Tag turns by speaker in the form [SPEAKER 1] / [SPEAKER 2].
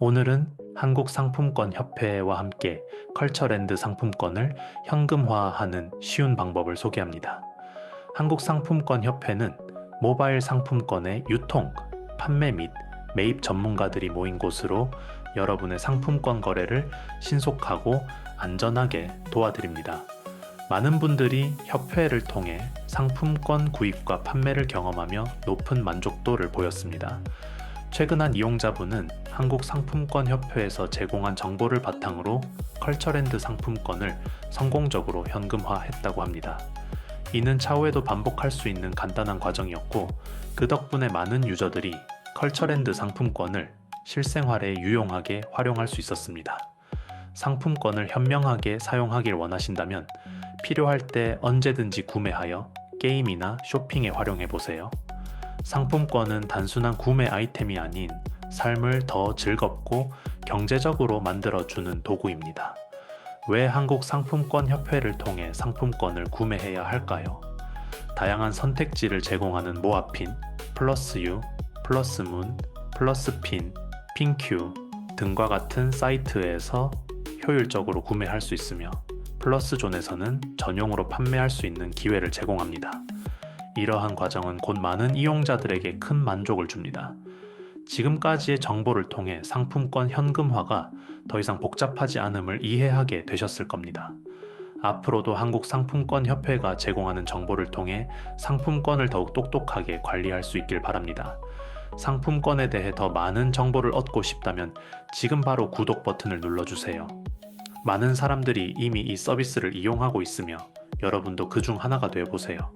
[SPEAKER 1] 오늘은 한국상품권협회와 함께 컬처랜드 상품권을 현금화하는 쉬운 방법을 소개합니다. 한국상품권협회는 모바일 상품권의 유통, 판매 및 매입 전문가들이 모인 곳으로 여러분의 상품권 거래를 신속하고 안전하게 도와드립니다. 많은 분들이 협회를 통해 상품권 구입과 판매를 경험하며 높은 만족도를 보였습니다. 최근 한 이용자분은 한국상품권협회에서 제공한 정보를 바탕으로 컬처랜드 상품권을 성공적으로 현금화했다고 합니다. 이는 차후에도 반복할 수 있는 간단한 과정이었고 그 덕분에 많은 유저들이 컬처랜드 상품권을 실생활에 유용하게 활용할 수 있었습니다. 상품권을 현명하게 사용하길 원하신다면 필요할 때 언제든지 구매하여 게임이나 쇼핑에 활용해 보세요. 상품권은 단순한 구매 아이템이 아닌 삶을 더 즐겁고 경제적으로 만들어주는 도구입니다. 왜 한국 상품권 협회를 통해 상품권을 구매해야 할까요? 다양한 선택지를 제공하는 모아핀, 플러스 유, 플러스 문, 플러스핀, 핑큐 등과 같은 사이트에서 효율적으로 구매할 수 있으며 플러스 존에서는 전용으로 판매할 수 있는 기회를 제공합니다. 이러한 과정은 곧 많은 이용자들에게 큰 만족을 줍니다. 지금까지의 정보를 통해 상품권 현금화가 더 이상 복잡하지 않음을 이해하게 되셨을 겁니다. 앞으로도 한국 상품권 협회가 제공하는 정보를 통해 상품권을 더욱 똑똑하게 관리할 수 있길 바랍니다. 상품권에 대해 더 많은 정보를 얻고 싶다면 지금 바로 구독 버튼을 눌러주세요. 많은 사람들이 이미 이 서비스를 이용하고 있으며 여러분도 그 중 하나가 되어 보세요.